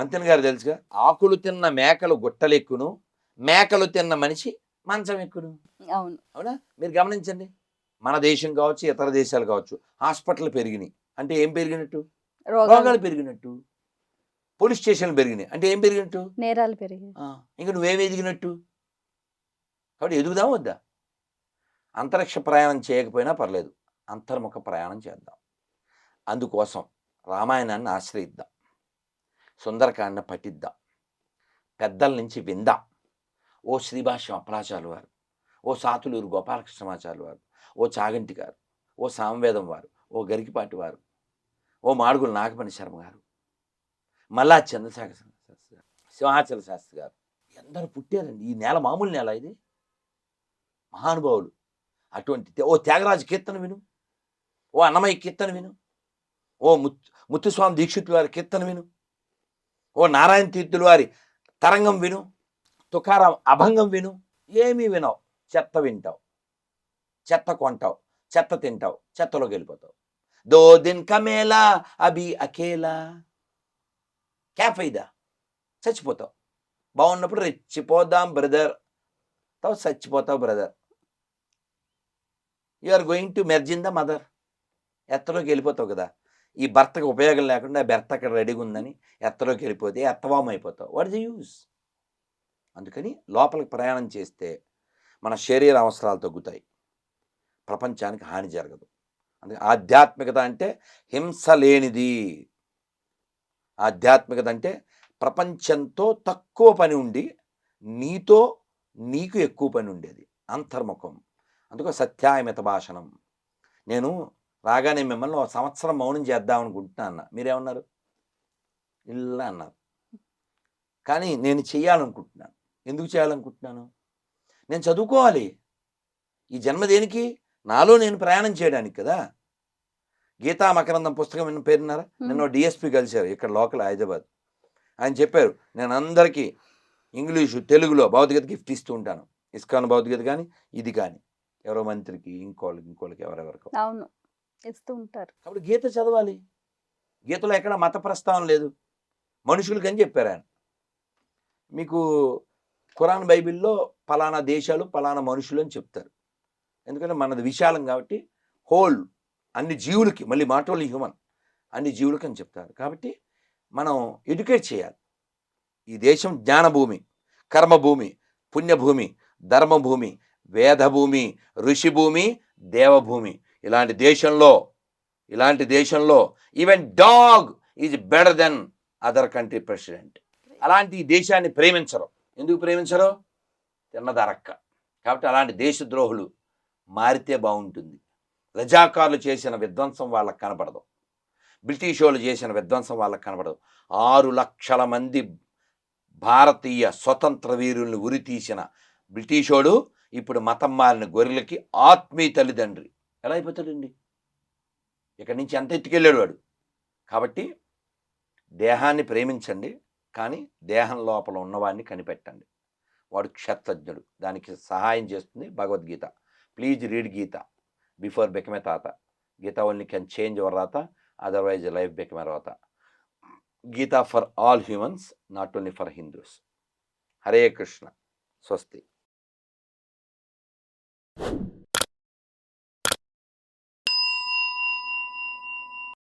మంతెన్ గారు తెలుసుగా? ఆకులు తిన్న మేకలు గుట్టలెక్కును మేకలు తిన్న మనిషి మంచం ఎక్కును. అవును. అవునా? మీరు గమనించండి. మన దేశం కావచ్చు ఇతర దేశాలు కావచ్చు హాస్పిటల్ పెరిగినాయి. అంటే ఏం పెరిగినట్టు? రోగాలు పెరిగినట్టు. పోలీస్ స్టేషన్లు పెరిగినాయి. అంటే ఏం పెరిగినట్టు? నేరాలు పెరిగాయి. ఆ, ఇంక నువ్వేం ఎదిగినట్టు? కాబట్టి ఎదుగుదాం వద్దా? అంతరిక్ష ప్రయాణం చేయకపోయినా పర్లేదు. అంతర్ముఖ ప్రయాణం చేద్దాం. అందుకోసం రామాయణాన్ని ఆశ్రయిద్దాం. సుందరకాండ పఠిద్దాం. పెద్దల నుంచి విందాం. ఓ శ్రీభాష్యం అపరాచాలు వారు ఓ సాతులూరు గోపాలకృష్ణమాచార్యులు వారు ఓ చాగంటి గారు ఓ సామవేదం వారు ఓ గరికిపాటి వారు ఓ మాడుగుల నాగపణి శర్మ గారు మల్లా చంద్రశేఖర శాస్త్రి గారు సింహాచల శాస్త్రి గారు ఎందరు పుట్టారండి. ఈ నేల మామూలు నేల ఇది. మహానుభావులు. అటువంటి ఓ త్యాగరాజు కీర్తన విను. ఓ అన్నమయ్య కీర్తన విను. ఓ ముత్ ముత్తుస్వామి దీక్షితుల వారి కీర్తన విను. ఓ నారాయణ తీర్థులు వారి తరంగం విను తుకారాం అభంగం విను ఏమీ వినవు. చెత్త వింటావు. చెత్త కొంటావు. చెత్త తింటావు. చెత్తలోకి వెళ్ళిపోతావు. దో దిన్ కమేలా అభి అకేలా క్యా ఫైదా చచ్చిపోతావు. బాగున్నప్పుడు రెచ్చిపోదాం బ్రదర్. తావు చచ్చిపోతావు brother. You are going to merge in the mother. ఎత్తలోకి వెళ్ళిపోతావు కదా. ఈ భర్తకు ఉపయోగం లేకుండా భర్త అక్కడ రెడీగా ఉందని ఎత్తలోకి వెళ్ళిపోతే ఎత్తవాం అయిపోతావు. వాట్ ది యూస్ అందుకని లోపలికి ప్రయాణం చేస్తే మన శరీర అవసరాలు తగ్గుతాయి. ప్రపంచానికి హాని జరగదు. అందుకే ఆధ్యాత్మికత అంటే హింస లేనిది. ఆధ్యాత్మికత అంటే ప్రపంచంతో తక్కువ పని ఉండి నీతో నీకు ఎక్కువ పని ఉండేది. అంతర్ముఖం. అందుకో సత్యాయమిత భాషణం. నేను రాగానే మిమ్మల్ని ఒక సంవత్సరం మౌనం చేద్దాం అనుకుంటున్నా అన్న. మీరేమన్నారు? ఇలా అన్నారు. కానీ నేను చేయాలనుకుంటున్నాను. ఎందుకు చేయాలనుకుంటున్నాను? నేను చదువుకోవాలి. ఈ జన్మ దేనికి? నాలో నేను ప్రయాణం చేయడానికి కదా. గీతా మకరందం పుస్తకం విన్న పేరున్నారా? నిన్న డిఎస్పి కలిశారు ఇక్కడ లోకల్ హైదరాబాద్. ఆయన చెప్పారు నేను అందరికీ ఇంగ్లీషు తెలుగులో భౌతికత గిఫ్ట్ ఇస్తూ ఉంటాను. ఇస్కాన్ భౌతికత కానీ ఇది కానీ. ఎవరో మంత్రికి ఇంకోళ్ళకి ఇంకోళ్ళకి ఎవరెవరికో. అవును. ఇస్తూ ఉంటారు. కాబట్టి గీత చదవాలి. గీతలో ఎక్కడ మత ప్రస్తావన లేదు. మనుషులకి అని చెప్పారు ఆయన. మీకు ఖురాన్ బైబిల్లో పలానా దేశాలు పలానా మనుషులు అని చెప్తారు. ఎందుకంటే మనది విశాలం కాబట్టి హోల్ అన్ని జీవులకి మళ్ళీ మాటోళ్ళు హ్యూమన్ అన్ని జీవులకి అని చెప్తారు. కాబట్టి మనం ఎడ్యుకేట్ చేయాలి. ఈ దేశం జ్ఞానభూమి కర్మభూమి పుణ్యభూమి ధర్మభూమి వేదభూమి ఋషిభూమి దేవభూమి. ఇలాంటి దేశంలో ఇలాంటి దేశంలో even dog is better than other country president అలాంటి ఈ దేశాన్ని ప్రేమించరు. ఎందుకు ప్రేమించరు? తిన్నదరక్క. కాబట్టి అలాంటి దేశద్రోహులు మారితే బాగుంటుంది. రజాకారులు చేసిన విధ్వంసం వాళ్ళకి కనపడదు. బ్రిటిష్ వాళ్ళు చేసిన విధ్వంసం వాళ్ళకి కనపడదు. ఆరు లక్షల మంది భారతీయ స్వతంత్ర వీరుల్ని ఉరి తీసిన బ్రిటిషోడు ఇప్పుడు మతం మారిన గొర్రెలకి ఆత్మీయ తల్లిదండ్రి. ఎలా అయిపోతాడండి? ఇక్కడి నుంచి ఎంత ఎత్తుకెళ్ళాడు వాడు. కాబట్టి దేహాన్ని ప్రేమించండి కానీ దేహం లోపల ఉన్నవాడిని కనిపెట్టండి. వాడు క్షత్రజ్ఞుడు దానికి సహాయం చేస్తుంది Bhagavad Gita. Please read Gita. Before become thatha. Gita only can change our rata otherwise life become rata Gita for all humans not only for Hindus Hare Krishna స్వస్తి